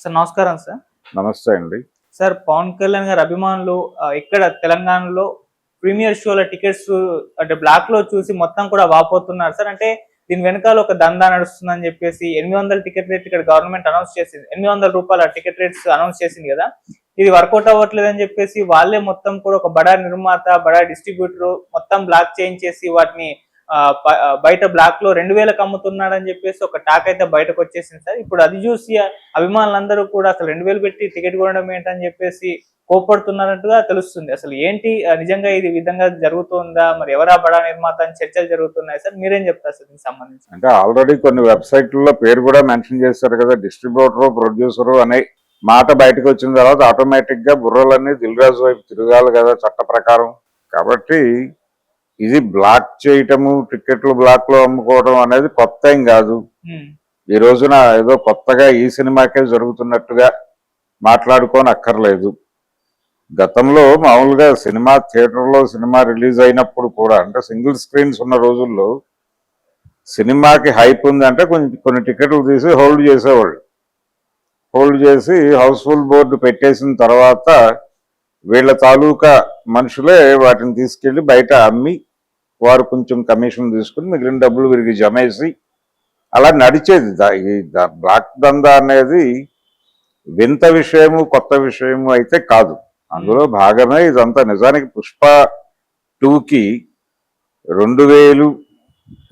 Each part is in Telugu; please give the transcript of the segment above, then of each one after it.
సార్ నమస్కారం సార్. నమస్తే అండి. సార్ పవన్ కళ్యాణ్ గారి అభిమానులు ఇక్కడ తెలంగాణలో ప్రీమియర్ షోల టికెట్స్ అంటే బ్లాక్లో చూసి మొత్తం కూడా వాపోతున్నారు సార్. అంటే దీని వెనకాల ఒక దందా నడుస్తుందని చెప్పేసి ఎనిమిది వందల టికెట్ రేట్ ఇక్కడ గవర్నమెంట్ అనౌన్స్ చేసింది. ఎనిమిది వందల రూపాయల టికెట్ రేట్స్ అనౌన్స్ చేసింది కదా. ఇది వర్కౌట్ అవ్వట్లేదు అని చెప్పేసి వాళ్ళే మొత్తం కూడా ఒక బడా నిర్మాత బడా డిస్ట్రిబ్యూటర్ మొత్తం బ్లాక్ చేయించేసి వాటిని బయట బ్లాక్లో రెండు వేలకు అమ్ముతున్నాడని చెప్పేసి ఒక టాక్ అయితే బయటకు వచ్చేసింది సార్. ఇప్పుడు అది చూసి అభిమానులందరూ కూడా అసలు రెండు వేలు పెట్టి టికెట్ కొనడం ఏంటని చెప్పేసి కోపడుతున్నట్టుగా తెలుస్తుంది. అసలు ఏంటి నిజంగా ఇది విధంగా జరుగుతుందా మరి ఎవరా బడా నిర్మాత అని చర్చలు జరుగుతున్నాయి సార్? మీరేం చెప్తారు సార్ దీనికి సంబంధించి? అంటే ఆల్రెడీ కొన్ని వెబ్సైట్లలో పేరు కూడా మెన్షన్ చేశారు కదా డిస్ట్రిబ్యూటర్ ప్రొడ్యూసర్ అనే మాట బయటకు వచ్చిన తర్వాత ఆటోమేటిక్గా బుర్రలన్నీ దిల్రాజు వైపు తిరగాలి కదా చట్ట ప్రకారం. కాబట్టి ఇది బ్లాక్ చేయటము టికెట్లు బ్లాక్లో అమ్ముకోవడం అనేది కొత్త ఏం కాదు. ఈ రోజున ఏదో కొత్తగా ఈ సినిమాకే జరుగుతున్నట్టుగా మాట్లాడుకోని అక్కర్లేదు. గతంలో మామూలుగా సినిమా థియేటర్లో సినిమా రిలీజ్ అయినప్పుడు కూడా అంటే సింగిల్ స్క్రీన్స్ ఉన్న రోజుల్లో సినిమాకి హైప్ ఉందంటే కొంచెం కొన్ని టికెట్లు తీసి హోల్డ్ చేసేవాళ్ళు. హోల్డ్ చేసి హౌస్ఫుల్ బోర్డు పెట్టేసిన తర్వాత వీళ్ళ తాలూకా మనుషులే వాటిని తీసుకెళ్ళి బయట అమ్మి వారు కొంచెం కమిషన్ తీసుకుని మిగిలిన డబ్బులు వీరికి జమేసి అలా నడిచేది. ఈ బ్లాక్ దందా అనేది వింత విషయము కొత్త విషయము అయితే కాదు. అందులో భాగమే ఇదంతా. నిజానికి పుష్ప టూకి రెండు వేలు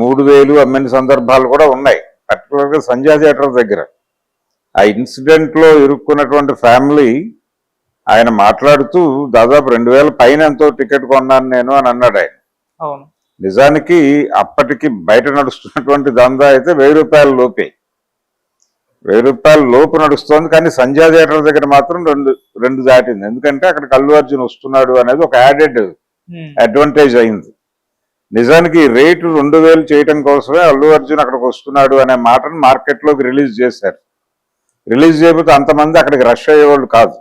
మూడు వేలు అమ్మిన సందర్భాలు కూడా ఉన్నాయి. పర్టికులర్గా సంజయ్ థియేటర్ దగ్గర. ఆ ఇన్సిడెంట్లో ఇరుక్కున్నటువంటి ఫ్యామిలీ ఆయన మాట్లాడుతూ దాదాపు రెండు వేల పైన ఎంతో టికెట్ కొన్నాను నేను అని అన్నాడు ఆయన అవును. నిజానికి అప్పటికి బయట నడుస్తున్నటువంటి దందా అయితే వెయ్యి రూపాయల లోపే. వెయ్యి రూపాయల లోపు నడుస్తోంది కానీ సంజయ్ థియేటర్ దగ్గర మాత్రం రెండు రెండు దాటింది. ఎందుకంటే అక్కడ అల్లు అర్జున్ వస్తున్నాడు అనేది ఒక యాడెడ్ అడ్వాంటేజ్ అయింది. నిజానికి రేటు రెండు వేలు చేయడం కోసమే అల్లు అర్జున్ అక్కడికి వస్తున్నాడు అనే మాటను మార్కెట్లోకి రిలీజ్ చేశారు. రిలీజ్ చేయకపోతే అంతమంది అక్కడికి రష్ అయ్యేవాళ్ళు కాదు.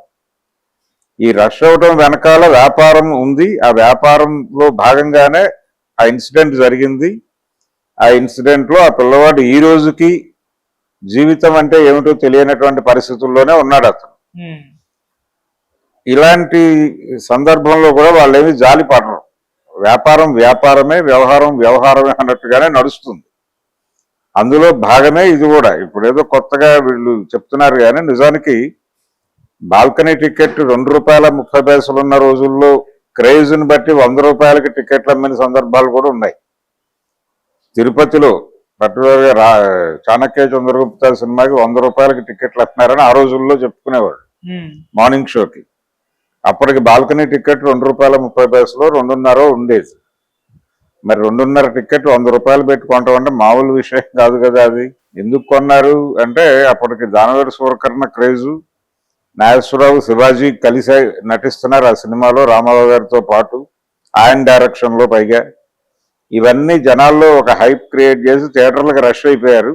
ఈ రష్ అవడం వెనకాల వ్యాపారం ఉంది. ఆ వ్యాపారంలో భాగంగానే ఆ ఇన్సిడెంట్ జరిగింది. ఆ ఇన్సిడెంట్లో ఆ పిల్లవాడు ఈ రోజుకి జీవితం అంటే ఏమిటో తెలియనటువంటి పరిస్థితుల్లోనే ఉన్నాడు అతను. ఇలాంటి సందర్భంలో కూడా వాళ్ళు ఏమి జాలి పడరు. వ్యాపారం వ్యాపారమే వ్యవహారం వ్యవహారమే అన్నట్టుగానే నడుస్తుంది. అందులో భాగమే ఇది కూడా. ఇప్పుడు ఏదో కొత్తగా వీళ్ళు చెప్తున్నారు కానీ నిజానికి బాల్కనీ టికెట్ రెండు రూపాయల ముప్పై పైసలు ఉన్న రోజుల్లో క్రేజ్ని బట్టి వంద రూపాయలకి టికెట్లు అమ్మిన సందర్భాలు కూడా ఉన్నాయి. తిరుపతిలో పర్టికులర్గా రా చాణక్య చంద్రగుప్త సినిమాకి వంద రూపాయలకి టికెట్లు అమ్మారని ఆ రోజుల్లో చెప్పుకునేవాడు మార్నింగ్ షోకి. అప్పటికి బాల్కనీ టికెట్ రెండు రూపాయల ముప్పై పైసలు రెండున్నర ఉండేది. మరి రెండున్నర టికెట్ వంద రూపాయలు పెట్టి కొంటాం అంటే మామూలు విషయం కాదు కదా అది. ఎందుకు కొన్నారు అంటే అప్పటికి దానవేరు సూరకర్ణ క్రేజు నాగేశ్వరరావు శివాజీ కలిసి నటిస్తున్నారు ఆ సినిమాలో రామారావు గారితో పాటు. ఆయన డైరెక్షన్లో పైగా. ఇవన్నీ జనాల్లో ఒక హైప్ క్రియేట్ చేసి థియేటర్లకు రష్ అయిపోయారు.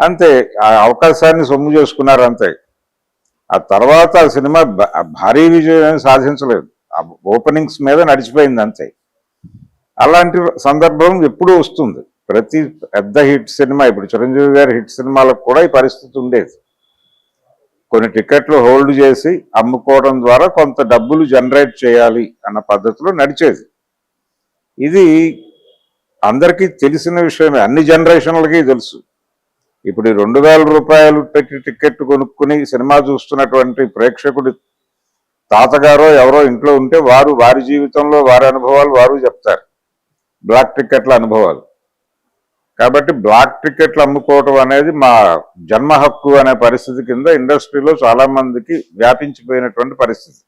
అంతే ఆ అవకాశాన్ని సొమ్ము చేసుకున్నారు అంతే. ఆ తర్వాత ఆ సినిమా భారీ విజయం సాధించలేదు. ఆ ఓపెనింగ్స్ మీద నడిచిపోయింది అంతే. అలాంటి సందర్భం ఎప్పుడూ వస్తుంది. ప్రతి పెద్ద హిట్ సినిమా ఇప్పుడు చిరంజీవి గారి హిట్ సినిమాలకు కూడా ఈ పరిస్థితి ఉండేది. కొన్ని టికెట్లు హోల్డ్ చేసి అమ్ముకోవడం ద్వారా కొంత డబ్బులు జనరేట్ చేయాలి అన్న పద్ధతిలో నడిచేది. ఇది అందరికీ తెలిసిన విషయమే అన్ని జనరేషన్లకి తెలుసు. ఇప్పుడు రెండు వేల రూపాయలు పెట్టి టికెట్ కొనుక్కుని సినిమా చూస్తున్నటువంటి ప్రేక్షకుడి తాతగారో ఎవరో ఇంట్లో ఉంటే వారు వారి జీవితంలో వారి అనుభవాలు వారు చెప్తారు. బ్లాక్ టికెట్ల అనుభవాలు. కాబట్టి బ్లాక్ టికెట్లు అమ్ముకోవటం అనేది మా జన్మ హక్కు అనే పరిస్థితి కింద ఇండస్ట్రీలో చాలా మందికి వ్యాపించిపోయినటువంటి పరిస్థితి.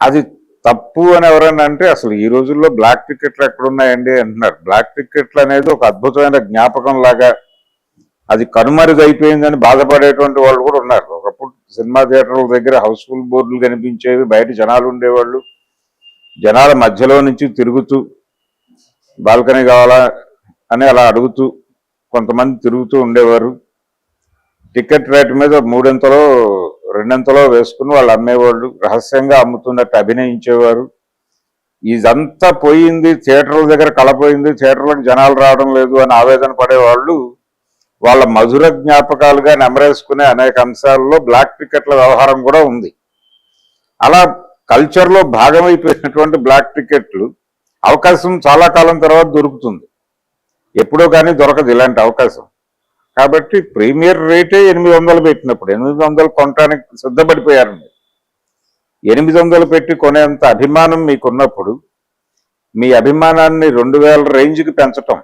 అది తప్పు అని ఎవరైనా అంటే అసలు ఈ రోజుల్లో బ్లాక్ టికెట్లు ఎక్కడున్నాయండి అంటున్నారు. బ్లాక్ టికెట్లు అనేది ఒక అద్భుతమైన జ్ఞాపకం లాగా అది కనుమరుగైపోయిందని బాధపడేటువంటి వాళ్ళు కూడా ఉన్నారు. ఒకప్పుడు సినిమా థియేటర్ల దగ్గర హౌస్ఫుల్ బోర్డులు కనిపించేవి బయట జనాలు ఉండేవాళ్ళు. జనాల మధ్యలో నుంచి తిరుగుతూ బాల్కనీ కావాలా అని అలా అడుగుతూ కొంతమంది తిరుగుతూ ఉండేవారు. టికెట్ రేట్ మీద మూడింతలో రెండింతలో వేసుకుని వాళ్ళు అమ్మేవాళ్ళు రహస్యంగా అమ్ముతున్నట్టు అభినయించేవారు. ఇదంతా పోయింది థియేటర్ల దగ్గర కలపోయింది థియేటర్లకు జనాలు రావడం లేదు అని ఆవేదన పడేవాళ్ళు. వాళ్ళ మధుర జ్ఞాపకాలుగా నెమరేసుకునే అనేక అంశాల్లో బ్లాక్ టికెట్ల వ్యవహారం కూడా ఉంది. అలా కల్చర్లో భాగమైపోయినటువంటి బ్లాక్ టికెట్లు అవకాశం చాలా కాలం తర్వాత దొరుకుతుంది. ఎప్పుడో కానీ దొరకదు ఇలాంటి అవకాశం. కాబట్టి ప్రీమియర్ రేటే ఎనిమిది వందలు పెట్టినప్పుడు ఎనిమిది వందలు కొనడానికి సిద్ధపడిపోయారండి. ఎనిమిది వందలు పెట్టి కొనేంత అభిమానం మీకున్నప్పుడు మీ అభిమానాన్ని రెండు వేల రేంజ్కి పెంచటం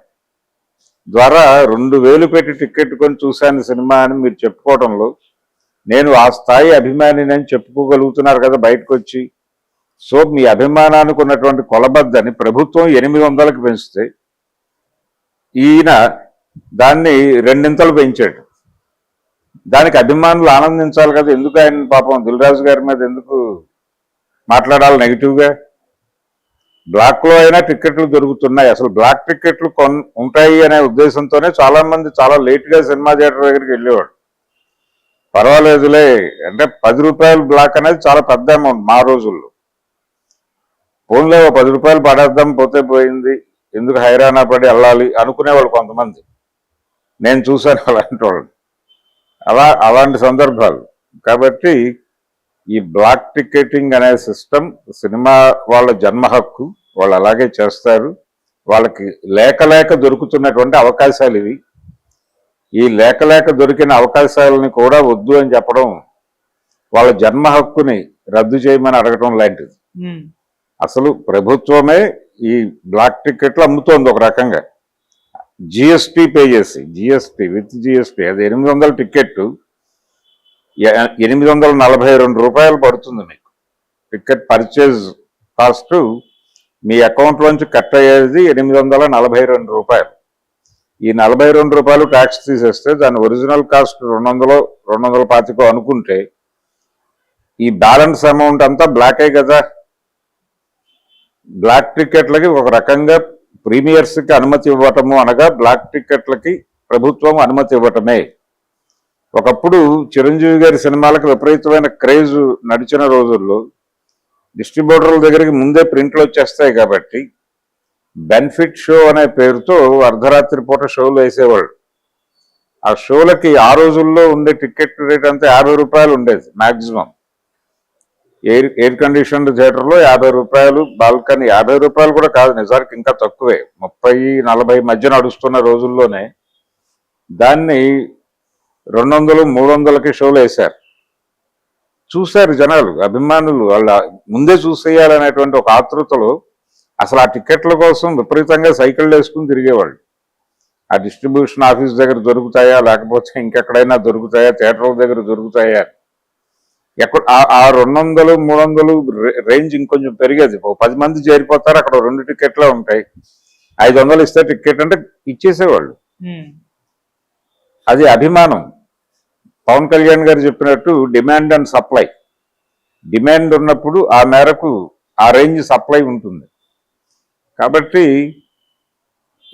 ద్వారా రెండు వేలు పెట్టి టికెట్ కొని చూశాను సినిమా అని మీరు చెప్పుకోవడంలో నేను ఆ స్థాయి అభిమానిని అని చెప్పుకోగలుగుతున్నారు కదా బయటకు వచ్చి సో మీ అభిమానానికి ఉన్నటువంటి కొలబద్దని ప్రభుత్వం ఎనిమిది వందలకు పెంచితే ఈయన దాన్ని రెండింతలు పెంచాడు. దానికి అభిమానులు ఆనందించాలి కదా. ఎందుకు ఆయన పాపం దిల్రాజు గారి మీద ఎందుకు మాట్లాడాలి నెగిటివ్గా? బ్లాక్లో అయినా టిక్కెట్లు దొరుకుతున్నాయి. అసలు బ్లాక్ టిక్కెట్లు కొన్ ఉంటాయి అనే ఉద్దేశంతోనే చాలామంది చాలా లేట్గా సినిమా థియేటర్ దగ్గరికి వెళ్ళేవాడు పర్వాలేదులే. అంటే పది రూపాయలు బ్లాక్ అనేది చాలా పెద్ద అమౌంట్ మా రోజుల్లో. ఫోన్లో పది రూపాయలు పడేద్దాం పోతే పోయింది. ఎందుకు హైరానా పడి వెళ్ళాలి అనుకునేవాళ్ళు కొంతమంది. నేను చూశాను అలాంటి వాళ్ళు అలా అలాంటి సందర్భాలు. కాబట్టి ఈ బ్లాక్ టికెటింగ్ అనే సిస్టమ్ సినిమా వాళ్ళ జన్మ హక్కు వాళ్ళు అలాగే చేస్తారు. వాళ్ళకి లేక లేక దొరుకుతున్నటువంటి అవకాశాలు ఇవి. ఈ లేక లేక దొరికిన అవకాశాలని కూడా వద్దు అని చెప్పడం వాళ్ళ జన్మ హక్కుని రద్దు చేయమని అడగడం లాంటిది. అసలు ప్రభుత్వమే ఈ బ్లాక్ టికెట్లు అమ్ముతోంది ఒక రకంగా. జిఎస్టీ పే చేసి జిఎస్టీ విత్ జిఎస్టీ అది ఎనిమిది వందల టికెట్ ఎనిమిది వందల నలభై రెండు రూపాయలు పడుతుంది మీకు. టికెట్ పర్చేజ్ కాస్ట్ మీ అకౌంట్లోంచి కట్ అయ్యేది ఎనిమిది వందల నలభై రెండు రూపాయలు. ఈ నలభై రెండు రూపాయలు ట్యాక్స్ తీసేస్తే దాని ఒరిజినల్ కాస్ట్ రెండు వందలు రెండు వందల పాతికో అనుకుంటే ఈ బ్యాలెన్స్ అమౌంట్ అంతా బ్లాకే కదా. బ్లాక్ టికెట్లకి ఒక రకంగా ప్రీమియర్స్కి అనుమతి ఇవ్వటము అనగా బ్లాక్ టికెట్లకి ప్రభుత్వం అనుమతి ఇవ్వటమే. ఒకప్పుడు చిరంజీవి గారి సినిమాలకు విపరీతమైన క్రేజ్ నడిచిన రోజుల్లో డిస్ట్రిబ్యూటర్ల దగ్గరికి ముందే ప్రింట్లు వచ్చేస్తాయి కాబట్టి బెనిఫిట్ షో అనే పేరుతో అర్ధరాత్రి పూట షోలు వేసేవాళ్ళు. ఆ షోలకి ఆ రోజుల్లో ఉండే టికెట్ రేట్ అంతా యాభై రూపాయలు ఉండేది మ్యాక్సిమం ఎయిర్ ఎయిర్ కండిషన్ థియేటర్లో యాభై రూపాయలు బాల్కనీ యాభై రూపాయలు కూడా కాదు నిజానికి ఇంకా తక్కువే. ముప్పై నలభై మధ్య నడుస్తున్న రోజుల్లోనే దాన్ని రెండు వందలు మూడు వందలకి షోలు వేశారు. చూశారు జనాలు అభిమానులు వాళ్ళ ముందే చూసేయాలనేటువంటి ఒక ఆతృతలో అసలు ఆ టికెట్ల కోసం విపరీతంగా సైకిళ్ళు వేసుకుని తిరిగేవాళ్ళు. ఆ డిస్ట్రిబ్యూషన్ ఆఫీస్ దగ్గర దొరుకుతాయా లేకపోతే ఇంకెక్కడైనా దొరుకుతాయా థియేటర్ల దగ్గర దొరుకుతాయా ఎక్కడ ఆ- రెండు వందలు మూడు వందలు రేంజ్ ఇంకొంచెం పెరిగేది. పది మంది చేరిపోతారు అక్కడ రెండు టికెట్లే ఉంటాయి. ఐదు వందలు ఇస్తే టికెట్ అంటే ఇచ్చేసేవాళ్ళు. అది అభిమానం. పవన్ కళ్యాణ్ గారు చెప్పినట్టు డిమాండ్ అండ్ సప్లై. డిమాండ్ ఉన్నప్పుడు ఆ మేరకు ఆ రేంజ్ సప్లై ఉంటుంది. కాబట్టి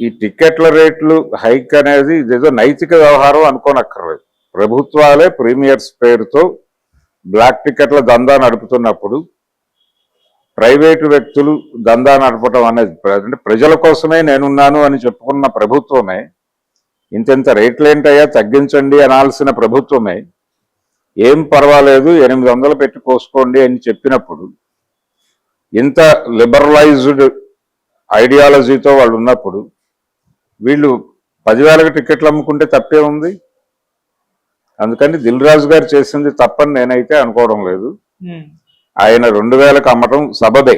ఈ టికెట్ల రేట్లు హైక్ అనేది ఇదేదో నైతిక వ్యవహారం అనుకోనక్కర్లేదు. ప్రభుత్వాలే ప్రీమియర్స్ పేరుతో బ్లాక్ టికెట్ల దందా నడుపుతున్నప్పుడు ప్రైవేటు వ్యక్తులు దందా నడపడం అనేది అంటే ప్రజల కోసమే నేనున్నాను అని చెప్పుకున్న ప్రభుత్వమే ఇంతెంత రేట్లేంటయ్యా తగ్గించండి అనాల్సిన ప్రభుత్వమే ఏం పర్వాలేదు ఎనిమిది వందలు పెట్టి కోసుకోండి అని చెప్పినప్పుడు ఇంత లిబరలైజ్డ్ ఐడియాలజీతో వాళ్ళు ఉన్నప్పుడు వీళ్ళు పదివేలకు టికెట్లు అమ్ముకుంటే తప్పే ఉంది? అందుకని దిల్ రాజు గారు చేసింది తప్పని నేనైతే అనుకోవడం లేదు. ఆయన రెండు వేలకు అమ్మటం సబబే.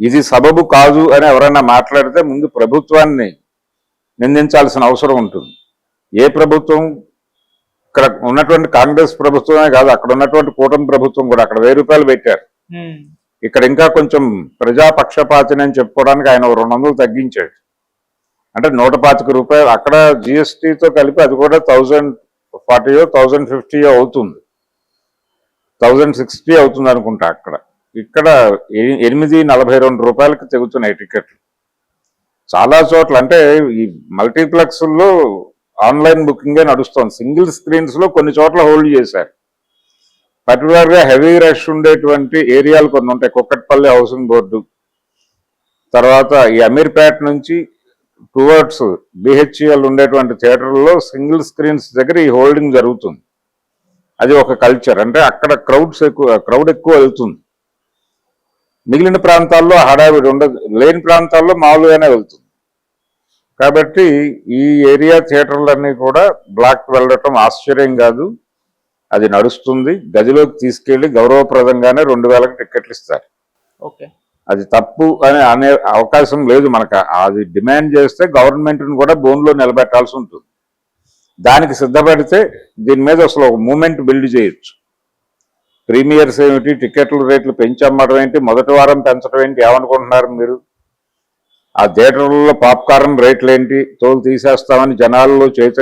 ఇది సబబు కాదు అని ఎవరైనా మాట్లాడితే ముందు ప్రభుత్వాన్ని నిందించాల్సిన అవసరం ఉంటుంది. ఏ ప్రభుత్వం? ఇక్కడ ఉన్నటువంటి కాంగ్రెస్ ప్రభుత్వమే కాదు అక్కడ ఉన్నటువంటి కూటమి ప్రభుత్వం కూడా అక్కడ వెయ్యి రూపాయలు పెట్టారు. ఇక్కడ ఇంకా కొంచెం ప్రజాపక్షపాతిని అని చెప్పుకోవడానికి ఆయన రెండు వందలు తగ్గించాడు. అంటే నూట పాతిక రూపాయలు అక్కడ జిఎస్టీతో కలిపి అది కూడా థౌజండ్ ఫార్టీయో థౌజండ్ ఫిఫ్టీయో అవుతుంది. థౌజండ్ సిక్స్టీ అవుతుంది అనుకుంటా అక్కడ. ఇక్కడ ఎనిమిది నలభై రెండు రూపాయలకి తెగుతున్నాయి టికెట్లు. చాలా చోట్ల అంటే ఈ మల్టీప్లెక్స్లో ఆన్లైన్ బుకింగే నడుస్తుంది. సింగిల్ స్క్రీన్స్లో కొన్ని చోట్ల హోల్డ్ చేశారు. పర్టికులర్గా హెవీ రష్ ఉండేటువంటి ఏరియాలు కొన్ని ఉంటాయి. Kukatpally housing board. తర్వాత ఈ అమీర్పేట నుంచి టువర్డ్స్ బిహెచ్ఎల్ ఉండేటువంటి థియేటర్లో సింగిల్ స్క్రీన్స్ దగ్గర ఈ హోల్డింగ్ జరుగుతుంది. అది ఒక కల్చర్. అంటే అక్కడ క్రౌడ్స్ ఎక్కువ క్రౌడ్ ఎక్కువ వెళ్తుంది. మిగిలిన ప్రాంతాల్లో హడావిడి ఉండదు. లేని ప్రాంతాల్లో మామూలుగానే వెళ్తుంది. కాబట్టి ఈ ఏరియా థియేటర్లన్నీ కూడా బ్లాక్ వెళ్ళటం ఆశ్చర్యం కాదు. అది నడుస్తుంది. గదిలోకి తీసుకెళ్ళి గౌరవప్రదంగానే రెండు వేలకు టికెట్లు ఇస్తారు. ఓకే. అది తప్పు అని అనే అవకాశం లేదు మనకు. అది డిమాండ్ చేస్తే గవర్నమెంట్ని కూడా బోన్లో నిలబెట్టాల్సి ఉంటుంది. దానికి సిద్ధపడితే దీని మీద అసలు ఒక మూమెంట్ బిల్డ్ చేయొచ్చు. ప్రీమియర్స్ ఏమిటి టికెట్ల రేట్లు పెంచి అమ్మడం ఏంటి మొదటి వారం పెంచడం ఏంటి ఏమనుకుంటున్నారు మీరు? ఆ థియేటర్లలో పాప్కార్న్ రేట్లు ఏంటి తోలు తీసేస్తామని జనాల్లో చైతన్యం